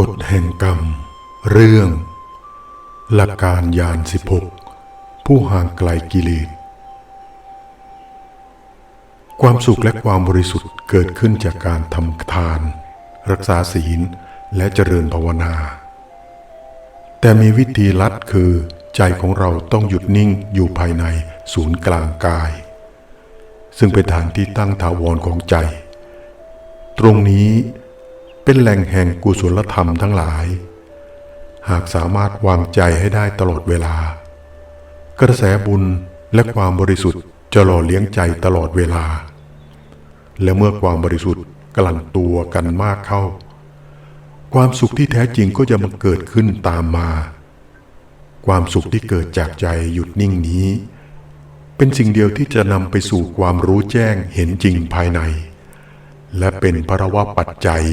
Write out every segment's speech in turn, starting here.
กฎแห่งกรรม เรื่อง หลักการยานสิบหกผู้ห่างไกลกิเลสความสุขและความบริสุทธิ์เกิดขึ้นจากการทำทาน รักษาศีลและเจริญภาวนา แต่มีวิธีลัดคือ ใจของเราต้องหยุดนิ่งอยู่ภายในศูนย์กลางกาย ซึ่งเป็นฐานที่ตั้งถาวรของใจ ตรงนี้ เป็นแหล่งแห่งกุศลธรรมทั้งหลาย หากสามารถวางใจให้ได้ตลอดเวลา กระแสบุญและความบริสุทธิ์จะหล่อเลี้ยงใจตลอดเวลา และเมื่อความบริสุทธิ์กลั่นตัวกันมากเข้า ความสุขที่แท้จริงก็จะมาเกิดขึ้นตามมา ความสุขที่เกิดจากใจหยุดนิ่งนี้ เป็นสิ่งเดียวที่จะนำไปสู่ความรู้แจ้งเห็นจริงภายใน และเป็นพระวะปัจจัย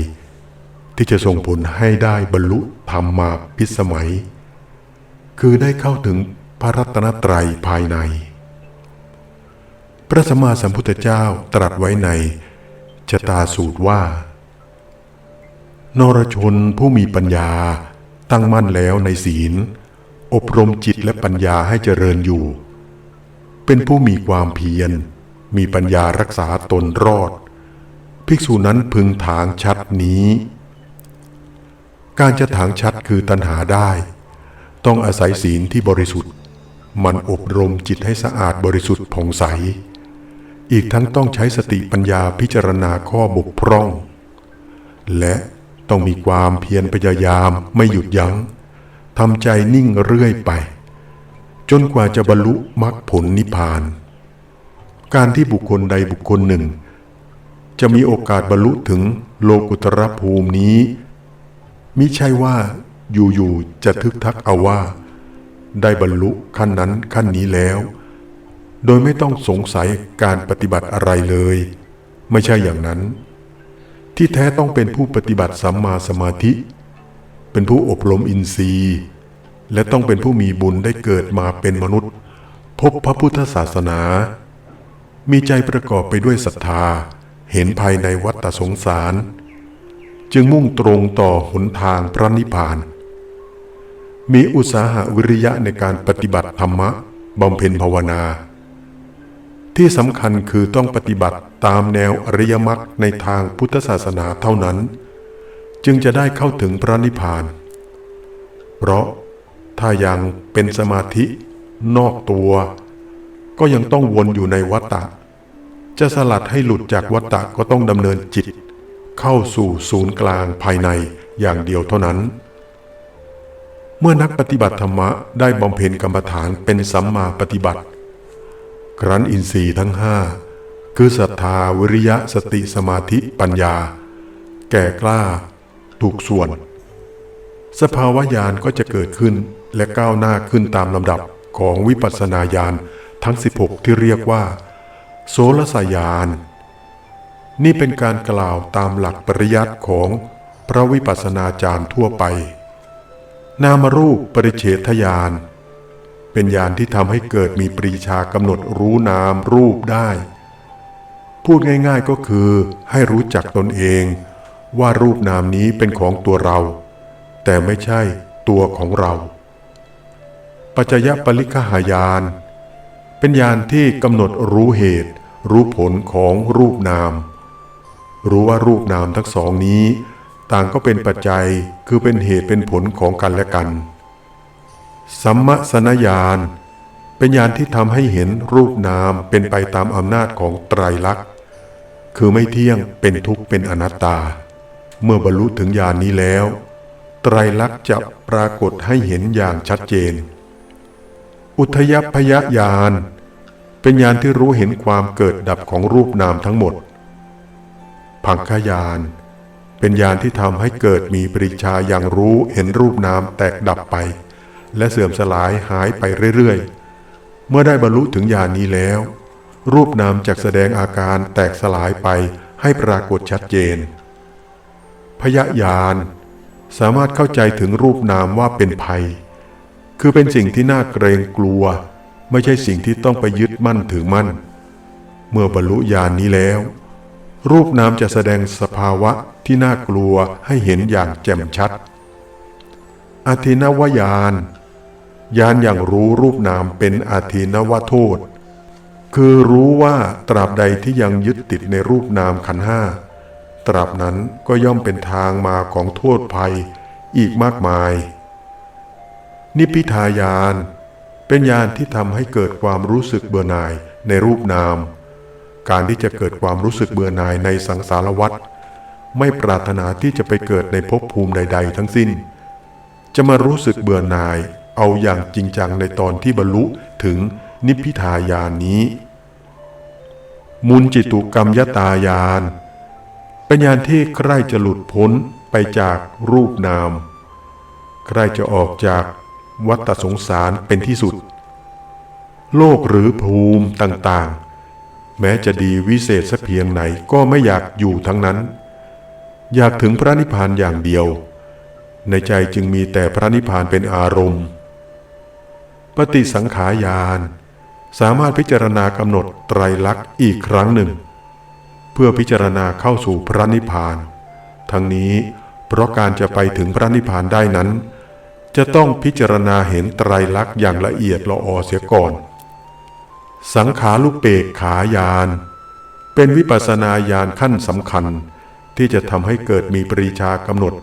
ที่จะส่งผลให้ได้บรรลุธรรมมาพิสมัย คือได้เข้าถึงพระรัตนตรัยภายใน พระสัมมาสัมพุทธเจ้าตรัสไว้ในชะตาสูตรว่า นรชนผู้มีปัญญาตั้งมั่นแล้วในศีล อบรมจิตและปัญญาให้เจริญอยู่ เป็นผู้มีความเพียร มีปัญญารักษาตนรอด ภิกษุนั้นพึงถางชัดนี้ การจะถางชัดคือตัณหาได้ ต้องอาศัยศีลที่บริสุทธิ์ มันอบรมจิตให้สะอาดบริสุทธิ์ผ่องใส อีกทั้งต้องใช้สติปัญญาพิจารณาข้อบกพร่อง และต้องมีความเพียรพยายามไม่หยุดยัง้งทำใจนิ่งเรื่อยไป จนกว่าจะบรรลุมรรคผลนิพพาน การที่บุคคลใดบุคคลหนึ่ง จะมีโอกาสบรรลุถึงโลกุตรภูมินี้ มิใช่ว่าอยู่ๆจะทึกทักเอาว่า ได้บรรลุขั้นนั้นขั้นนี้แล้ว โดยไม่ต้องสงสัยการปฏิบัติอะไรเลย ไม่ใช่อย่างนั้น ที่แท้ต้องเป็นผู้ปฏิบัติสัมมาสมาธิ เป็นผู้อบรมอินทรีย์ และต้องเป็นผู้มีบุญได้เกิดมาเป็นมนุษย์ พบพระพุทธศาสนา มีใจประกอบไปด้วยศรัทธา เห็นภายในวัฏสงสาร จึงมุ่งตรงต่อหนทางพระนิพพาน มีอุตสาหะวิริยะในการปฏิบัติธรรมะบำเพ็ญภาวนา ที่สำคัญคือต้องปฏิบัติตามแนวอริยมรรคในทางพุทธศาสนาเท่านั้น จึงจะได้เข้าถึงพระนิพพาน เพราะถ้ายังเป็นสมาธินอกตัว ก็ยังต้องวนอยู่ในวัฏฏะจะสลัดให้หลุดจากวัฏฏะก็ต้องดำเนินจิต เข้าสู่ศูนย์กลางภายในอย่างเดียวเท่านั้น เมื่อนักปฏิบัติธรรมะได้บำเพ็ญกรรมฐานเป็นสัมมาปฏิบัติ ครั้นอินทรีย์ทั้งห้าคือศรัทธาวิริยะสติสมาธิปัญญา แก่กล้า ถูกส่วน สภาวะญาณก็จะเกิดขึ้นและก้าวหน้าขึ้นตามลำดับของวิปัสสนาญาณทั้ง 16 ที่เรียกว่า โสรสญาณ นี่เป็นการกล่าวตามหลักปริยัติของพระวิปัสสนาจารย์ทั่วไป นามรูปปริเฉทญาณเป็นญาณที่ทำให้เกิดมีปรีชากำหนดรู้นามรูปได้ พูดง่ายๆก็คือให้รู้จักตนเอง ว่ารูปนามนี้เป็นของตัวเรา แต่ไม่ใช่ตัวของเรา ปัจจยปริคหายาน เป็นญาณที่กำหนดรู้เหตุ รู้ผลของรูปนาม รู้ว่ารูปนามทั้งสองนี้ ต่างก็เป็นปัจจัยคือเป็นเหตุเป็นผลของกันและกัน สัมมสนญาณเป็นญาณที่ทำให้เห็นรูปนามเป็นไปตามอำนาจของไตรลักษณ์ คือไม่เที่ยงเป็นทุกข์เป็นอนัตตา เมื่อบรรลุถึงญาณนนี้แล้ว ไตรลักษณ์จะปรากฏให้เห็นอย่างชัดเจน อุทยพยญาณเป็นญาณที่รู้เห็นความเกิดดับของรูปนามทั้งหมด พังคยาน เป็นญาณที่ทำให้เกิดมีปริชาอย่างรู้เห็นรูปนามแตกดับไป และเสื่อมสลายหายไปเรื่อยๆ เมื่อได้บรรลุถึงญานนี้แล้ว รูปนามจะแสดงอาการแตกสลายไปให้ปรากฏชัดเจน พยญาณสามารถเข้าใจถึงรูปนามว่าเป็นภัย คือเป็นสิ่งที่น่าเกรงกลัว ไม่ใช่สิ่งที่ต้องไปยึดมั่นถือมั่น เมื่อบรรลุญาณนนี้แล้ว รูปนามจะแสดงสภาวะที่น่ากลัวให้เห็นอย่างแจ่มชัดอาทินวายานยานอย่างรู้รูปนามเป็นอาทินวโทษ คือรู้ว่าตราบใดที่ยังยึดติดในรูปนามขันห้าตราบนั้นก็ย่อมเป็นทางมาของโทษภัยอีกมากมาย นิพพิทายาน เป็นญาณที่ทำให้เกิดความรู้สึกเบื่อหน่ายในรูปนาม การที่จะเกิดความรู้สึกเบื่อหน่ายในสังสารวัฏไม่ปรารถนาที่จะไปเกิดในภพภูมิใด ๆ ทั้งสิ้น จะมารู้สึกเบื่อหน่าย เอาอย่างจริงจังในตอนที่บรรลุถึงนิพพิทายานนี้ มุนจิตุกรรมยตายานเป็นญาณที่ใกล้จะหลุดพ้นไปจากรูปนามใกล้จะออกจากวัฏสงสารเป็นที่สุด โลกหรือภูมิต่างๆ แม้จะดีวิเศษสักเพียงไหนก็ไม่อยากอยู่ทั้งนั้น อยากถึงพระนิพพานอย่างเดียว ในใจจึงมีแต่พระนิพพานเป็นอารมณ์ ปฏิสังขายานสามารถพิจารณากำหนดไตรลักษณ์อีกครั้งหนึ่ง เพื่อพิจารณาเข้าสู่พระนิพพาน ทั้งนี้เพราะการจะไปถึงพระนิพพานได้นั้น จะต้องพิจารณาเห็นไตรลักษณ์อย่างละเอียดละออเสียก่อน สังขาลุเปกขายาน เป็นวิปัสนาญาณขั้นสำคัญที่จะทำให้เกิดมีปริชากำหนด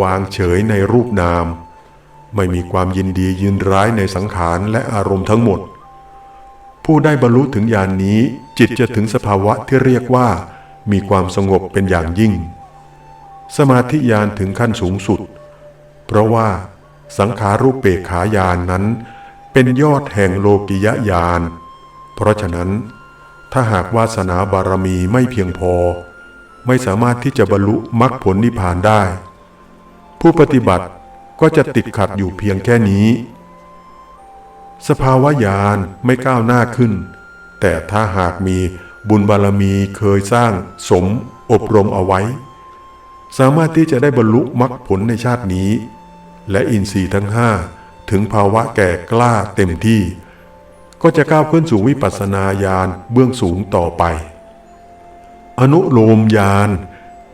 วางเฉยในรูปนาม ไม่มีความยินดียินร้ายในสังขารและอารมณ์ทั้งหมด ผู้ได้บรรลุถึงญาณนนี้จิตจะถึงสภาวะที่เรียกว่า มีความสงบเป็นอย่างยิ่ง สมาธิญาณถึงขั้นสูงสุด เพราะว่าสังขารูปเปกขายานนั้นเป็นยอดแห่งโลกิยญาณ เพราะฉะนั้น ถ้าหากวาสนาบารมีไม่เพียงพอ ไม่สามารถที่จะบรรลุมรรคผลนิพพานได้ ผู้ปฏิบัติก็จะติดขัดอยู่เพียงแค่นี้ สภาวะญาณไม่ก้าวหน้าขึ้น แต่ถ้าหากมีบุญบารมีเคยสร้างสมอบรมเอาไว้ สามารถที่จะได้บรรลุมรรคผลในชาตินี้ และอินทรีย์ทั้งห้าถึงภาวะแก่กล้าเต็มที่ ก็จะก้าวขึ้นสู่วิปัสสนาญาณเบื้องสูงต่อไป อนุโลมญาณ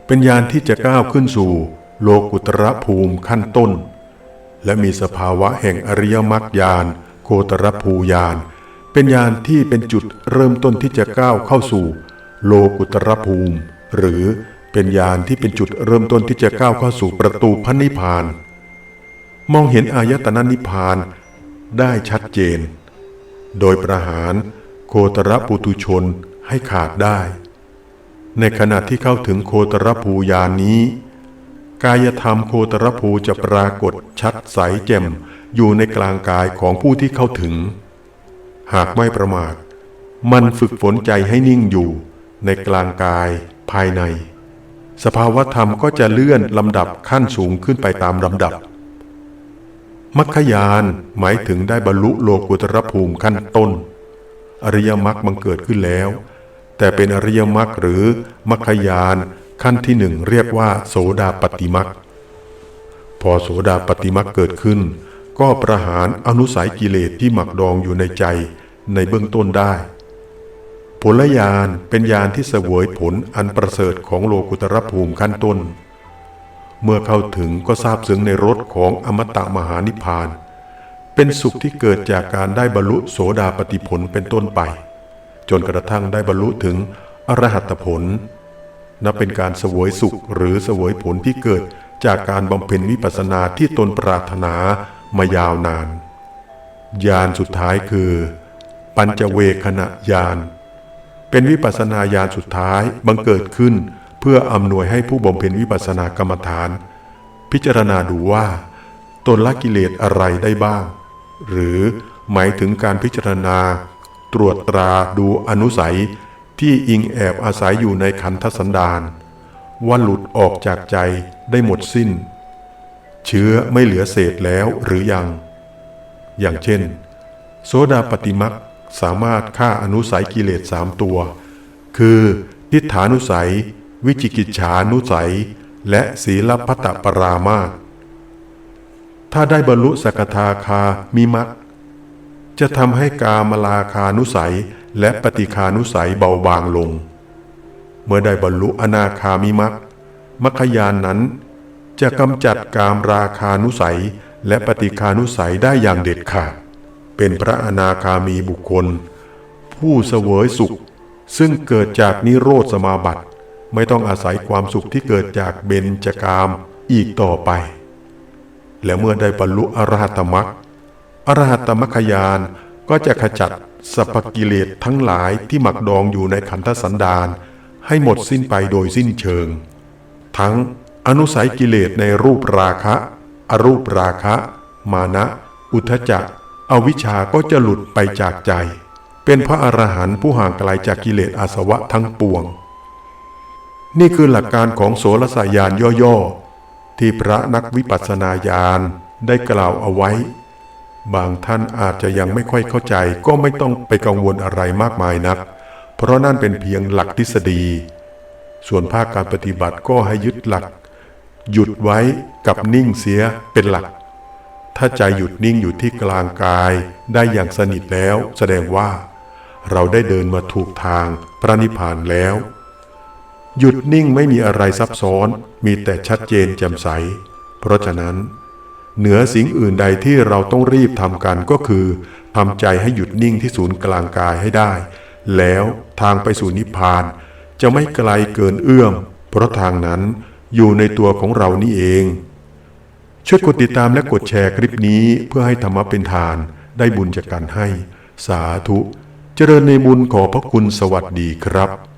เป็นญาณที่จะก้าวขึ้นสู่โลกุตระภูมิขั้นต้น และมีสภาวะแห่งอริยมรรคญาณโคตรภูญาณเป็นญาณที่เป็นจุดเริ่มต้นที่จะก้าวเข้าสู่ โลกุตระภูมิ หรือเป็นญาณที่เป็นจุดเริ่มต้นที่จะก้าวเข้าสู่ประตูพระนิพพาน มองเห็นอายตนะนิพพานได้ชัดเจน โดยประหารโคตรปุตุชนให้ขาดได้ ในขณะที่เข้าถึงโคตรภูญาณนี้ กายธรรมโคตรภูจะปรากฏชัดใสแจ่มอยู่ในกลางกายของผู้ที่เข้าถึง หากไม่ประมาท มันฝึกฝนใจให้นิ่งอยู่ในกลางกายภายใน สภาวธรรมก็จะเลื่อนลำดับขั้นสูงขึ้นไปตามลำดับ มัคคยานหมายถึงได้บรรลุโลกุตรภูมิขั้นต้น อริยมรรคบังเกิดขึ้นแล้ว แต่เป็นอริยมรรคหรือมัคคยานขั้นที่หนึ่งเรียกว่า โสดาปฏิมรรคพอโสดาปฏิมรรคเกิดขึ้น ก็ประหารอนุสัยกิเลสที่หมักดองอยู่ในใจในเบื้องต้นได้ ผลญาณเป็นญาณที่เสวยผลอันประเสริฐของโลกุตรภูมิขั้นต้น เมื่อเข้าถึงก็ทราบซึ้งในรสของอมตะมหานิพพาน เป็นสุขที่เกิดจากการได้บรรลุโสดาปฏิผลเป็นต้นไป จนกระทั่งได้บรรลุถึงอรหัตผล นับเป็นการเสวยสุขหรือเสวยผลที่เกิดจากการบำเพ็ญวิปัสสนาที่ตนปรารถนามายาวนาน ญาณสุดท้ายคือ ปัญจเวคณะญาณเป็นวิปัสสนาญาณสุดท้ายบังเกิดขึ้น เพื่ออำนวยให้ผู้บำเพ็ญวิปัสสนากรรมฐาน พิจารณาดูว่า ตนละกิเลสอะไรได้บ้าง หรือหมายถึงการพิจารณา ตรวจตราดูอนุสัยที่อิงแอบอาศัยอยู่ในขันธสันดานว่าหลุดออกจากใจได้หมดสิ้น เชื้อไม่เหลือเศษแล้วหรือยัง อย่างเช่นโสดาปฏิมักสามารถฆ่าอนุสัยกิเลสสามตัว คือทิฏฐานุสัย วิจิกิจฉานุสัย และศีลพัตตปรามาสถ้าได้บรรลุสกทาคามีมักจะทำให้กามลาคานุสัยและปฏิคานุสัยเบาบางลง เมื่อได้บรรลุอนาคามิมักมัคคยานนั้น จะกำจัดกามราคานุสัยและปฏิคานุสัยได้อย่างเด็ดขาด เป็นพระอนาคามีบุคคล ผู้เสวยสุขซึ่งเกิดจากนิโรธสมาบัติ ไม่ต้องอาศัยความสุขที่เกิดจากเบญจกามอีกต่อไป และเมื่อได้บรรลุอรหัตมรรคอรหัตมรรคยานก็จะขจัดสัพกิเลสทั้งหลายที่หมักดองอยู่ในขันธสันดานให้หมดสิ้นไปโดยสิ้นเชิง ทั้งอนุสัยกิเลสในรูปราคะ อรูปราคะ มานะ อุทจจะอวิชชาก็จะหลุดไปจากใจ เป็นพระอรหันต์ผู้ห่างไกลจากกิเลสอาสวะทั้งปวง นี่คือหลักการของโสรสายานย่อๆ ที่พระนักวิปัสสนาญาณได้กล่าวเอาไว้ บางท่านอาจจะยังไม่ค่อยเข้าใจก็ไม่ต้องไปกังวลอะไรมากมายนัก เพราะนั่นเป็นเพียงหลักทฤษฎี ส่วนภาคการปฏิบัติก็ให้ยึดหลัก หยุดไว้กับนิ่งเสียเป็นหลัก ถ้าใจหยุดนิ่งอยู่ที่กลางกายได้อย่างสนิทแล้ว แสดงว่า เราได้เดินมาถูกทางพระนิพพานแล้ว หยุดนิ่งไม่มีอะไรซับซ้อน มีแต่ชัดเจนแจ่มใส เพราะฉะนั้น เหนือสิ่งอื่นใดที่เราต้องรีบทำกันก็คือทำใจให้หยุดนิ่งที่ศูนย์กลางกายให้ได้ แล้วทางไปสู่นิพพาน จะไม่ไกลเกินเอื้อม เพราะทางนั้นอยู่ในตัวของเรานี่เอง ช่วยกดติดตามและกดแชร์คลิปนี้เพื่อให้ธรรมะเป็นทาน ได้บุญจากการให้ สาธุ เจริญในบุญขอพระคุณสวัสดีครับ